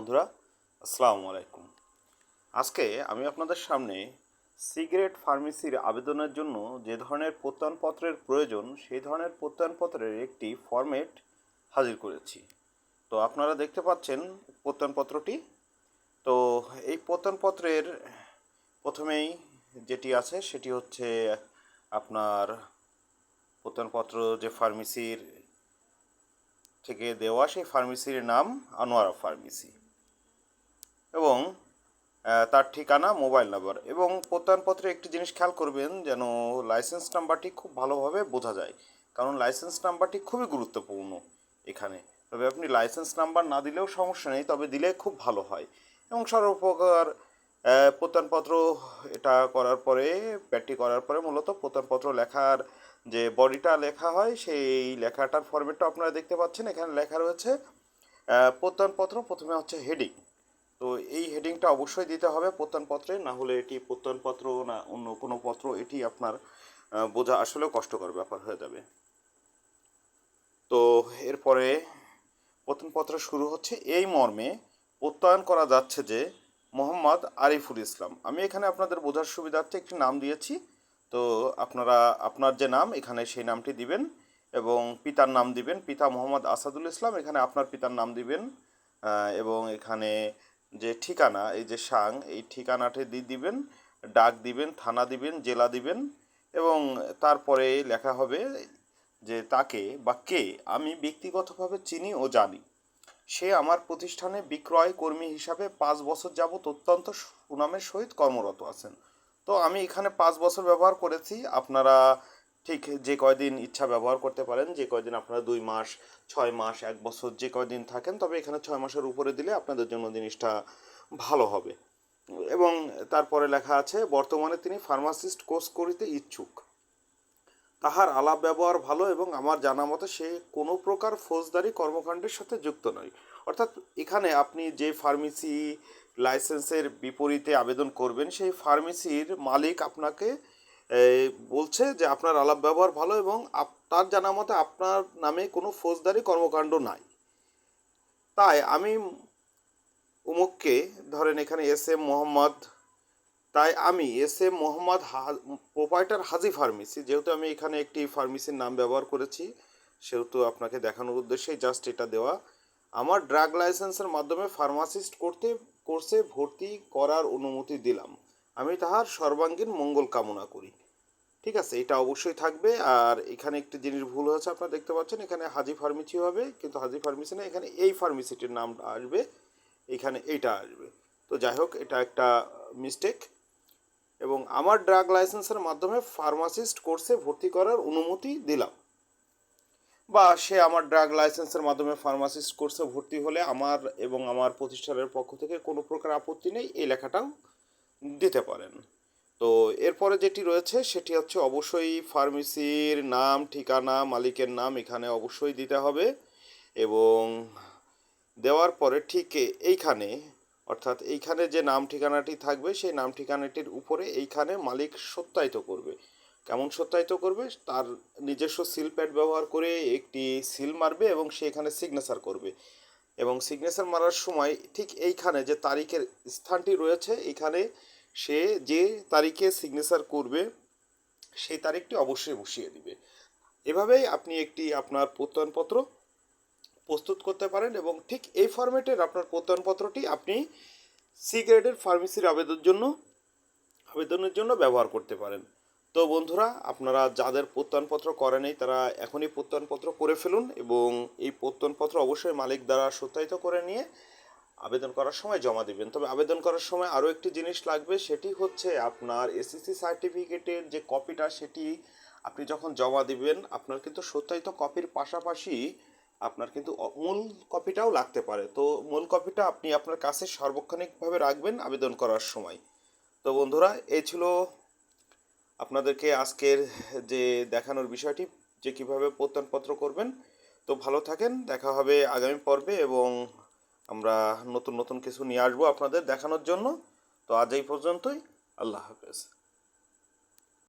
বন্ধুরা, আসসালামু আলাইকুম। আজকে আমি আপনাদের সামনে সিগারেট ফার্মেসির আবেদনের জন্য যে ধরনের প্রত্যয়নপত্রের প্রয়োজন, সেই ধরনের প্রত্যয়নপত্রের একটি ফরম্যাট হাজির করেছি। তো আপনারা দেখতে পাচ্ছেন প্রত্যয়নপত্রটি। তো এই প্রত্যয়নপত্রের প্রথমেই যেটি আছে, সেটি হচ্ছে আপনার প্রত্যয়নপত্র যে ফার্মেসির থেকে দেওয়া, সেই ফার্মেসির নাম আনোয়ারা ফার্মেসি। এবং তার ঠিকানা, মোবাইল নাম্বার এবং প্রত্যয়নপত্রে একটি জিনিস খেয়াল করবেন যেন লাইসেন্স নাম্বারটি খুব ভালোভাবে বোঝা যায়। কারণ লাইসেন্স নাম্বারটি খুবই গুরুত্বপূর্ণ এখানে। তবে আপনি লাইসেন্স নাম্বার না দিলেও সমস্যা নেই, তবে দিলে খুব ভালো হয়। এবং সর্বপ্রকার প্রত্যয়নপত্র এটা করার পরে প্যাটটি করার পরে মূলত প্রত্যয়নপত্র লেখার যে বডিটা লেখা হয়, সেই লেখাটার ফরম্যাটটা আপনারা দেখতে পাচ্ছেন। এখানে লেখা রয়েছে প্রত্যয়নপত্র প্রথমে হচ্ছে হেডিং তো এই হেডিংটা অবশ্যই দিতে হবে প্রত্যয়নপত্রে না হলে এটি প্রত্যয়নপত্র না, অন্য কোনো পত্র, এটি আপনার বোঝা আসলে কষ্টকর ব্যাপার হয়ে যাবে। তো এরপরে প্রত্যয়নপত্র শুরু হচ্ছে, এই মর্মে প্রত্যয়ন করা যাচ্ছে যে মোহাম্মদ আরিফুল ইসলাম। আমি এখানে আপনাদের বোঝার সুবিধার্থে একটি নাম দিয়েছি, তো আপনারা, আপনার যে নাম, এখানে সেই নামটি দিবেন এবং পিতার নাম দিবেন। পিতা মোহাম্মদ আসাদুল ইসলাম, এখানে আপনার পিতার নাম দিবেন এবং এখানে যে ঠিকানা, এই যে সাং, এই ঠিকানাটি দিয়ে দিবেন, ডাক দিবেন, থানা দিবেন, জেলা দিবেন এবং তারপরে লেখা হবে যে তাকে বা কে আমি ব্যক্তিগতভাবে চিনি ও জানি। সে আমার প্রতিষ্ঠানে বিক্রয় কর্মী হিসাবে পাঁচ বছর যাবত অত্যন্ত সুনামের সহিত কর্মরত আছেন। তো আমি এখানে পাঁচ বছর ব্যবহার করেছি। আপনারা ঠিক যে কয়দিন ইচ্ছা ব্যবহার করতে পারেন, যে কয়দিন আপনারা দুই মাস, ছয় মাস, এক বছর যে কয়দিন থাকেন, তবে এখানে ছয় মাসের উপরে দিলে আপনাদের জন্য জিনিসটা ভালো হবে। এবং তারপরে লেখা আছে, বর্তমানে তিনি ফার্মাসিস্ট কোর্স করিতে ইচ্ছুক। তাহার আলাপ ব্যবহার ভালো এবং আমার জানা মতে সে কোনো প্রকার ফৌজদারি কর্মকাণ্ডের সাথে যুক্ত নয়। অর্থাৎ এখানে আপনি যে ফার্মেসি লাইসেন্সের বিপরীতে আবেদন করবেন, সেই ফার্মেসির মালিক আপনাকে বলছে যে আপনার আলাপ ব্যবহার ভালো এবং তার জানা মতে আপনার নামে কোনো ফৌজদারি কর্মকাণ্ড নাই। তাই আমি উমুককে ধরেন এখানে এস এম মোহাম্মদ, তাই আমি S M Mohammad proprietor Haji pharmacy, যেহেতু আমি এখানে একটি ফার্মেসির নাম ব্যবহার করেছি, সেহেতু আপনাকে দেখানোর উদ্দেশ্যেই জাস্ট এটা দেওয়া। আমার ড্রাগ লাইসেন্সের মাধ্যমে ফার্মাসিস্ট করতে, কোর্সে ভর্তি করার অনুমতি দিলাম। আমি তাহার সর্বাঙ্গীন মঙ্গল কামনা করি। ঠিক আছে, এটা অবশ্যই থাকবে। আর এখানে একটি জিনিস ভুল হয়েছে, আপনারা দেখতে পাচ্ছেন, এখানে হাজি ফার্মেসি হবে, কিন্তু হাজি ফার্মেসি না, এখানে এই ফার্মেসিটির নাম আসবে, এখানে এইটা আসবে। তো যাই হোক, এটা একটা মিস্টেক এবং আমার ড্রাগ লাইসেন্সের মাধ্যমে ফার্মাসিস্ট কোর্সে ভর্তি করার অনুমতি দিলাম। বা সে আমার ড্রাগ লাইসেন্সের মাধ্যমে ফার্মাসিস্ট কোর্সে ভর্তি হলে আমার এবং আমার প্রতিষ্ঠানের পক্ষ থেকে কোনো প্রকার আপত্তি নেই, এই লেখাটাও দিতে পারেন। তো এরপরে যেটি রয়েছে সেটি হচ্ছে অবশ্যই ফার্মেসির নাম, ঠিকানা, মালিকের নাম এখানে অবশ্যই দিতে হবে এবং দেওয়ার পরে ঠিক এইখানে, অর্থাৎ এইখানে যে নাম ঠিকানাটি থাকবে সেই নাম ঠিকানাটির উপরে এইখানে মালিক সত্যায়িত করবে। কেমন সত্যায়িত করবে? তার নিজস্ব সিল প্যাড ব্যবহার করে একটি সিল মারবে এবং সে এখানে সিগনেচার করবে। এবং সিগনেচার মারার সময় ঠিক এইখানে যে তারিখের স্থানটি রয়েছে, এখানে সে যে তারিখে সিগনেচার করবে, সেই তারিখটি অবশ্যই বসিয়ে দিবে। এভাবেই আপনি একটি আপনার প্রত্যয়নপত্র প্রস্তুত করতে পারেন এবং ঠিক এই ফরম্যাটের আপনার প্রত্যয়নপত্রটি আপনি সি গ্রেডের ফার্মেসির আবেদনের জন্য আবেদনের জন্য ব্যবহার করতে পারেন। তো বন্ধুরা, আপনারা যাদের প্রত্যয়নপত্র করেনি তারা এখনই প্রত্যয়নপত্র করে ফেলুন এবং এই প্রত্যয়নপত্র অবশ্যই মালিক দ্বারা সত্যায়িত করে নিয়ে আবেদন করার সময় জমা দিবেন। তবে আবেদন করার সময় আরও একটি জিনিস লাগবে, সেটি হচ্ছে আপনার এসএসসি সার্টিফিকেটের যে কপিটা সেটি আপনি যখন জমা দিবেন, আপনার কিন্তু সত্যায়িত কপির পাশাপাশি আপনার কিন্তু মূল কপিটাও লাগতে পারে। তো মূল কপিটা আপনি আপনার কাছে সার্বক্ষণিকভাবে রাখবেন আবেদন করার সময়। তো বন্ধুরা, এই ছিল আপনাদেরকে আজকের যে দেখানোর বিষয়টি, যে কীভাবে প্রত্যয়নপত্র করবেন। তো ভালো থাকেন, দেখা হবে আগামী পর্বে এবং আমরা নতুন নতুন কিছু নিয়ে আসব আপনাদের দেখানোর জন্য। তো আজ এই পর্যন্তই। আল্লাহ হাফেজ।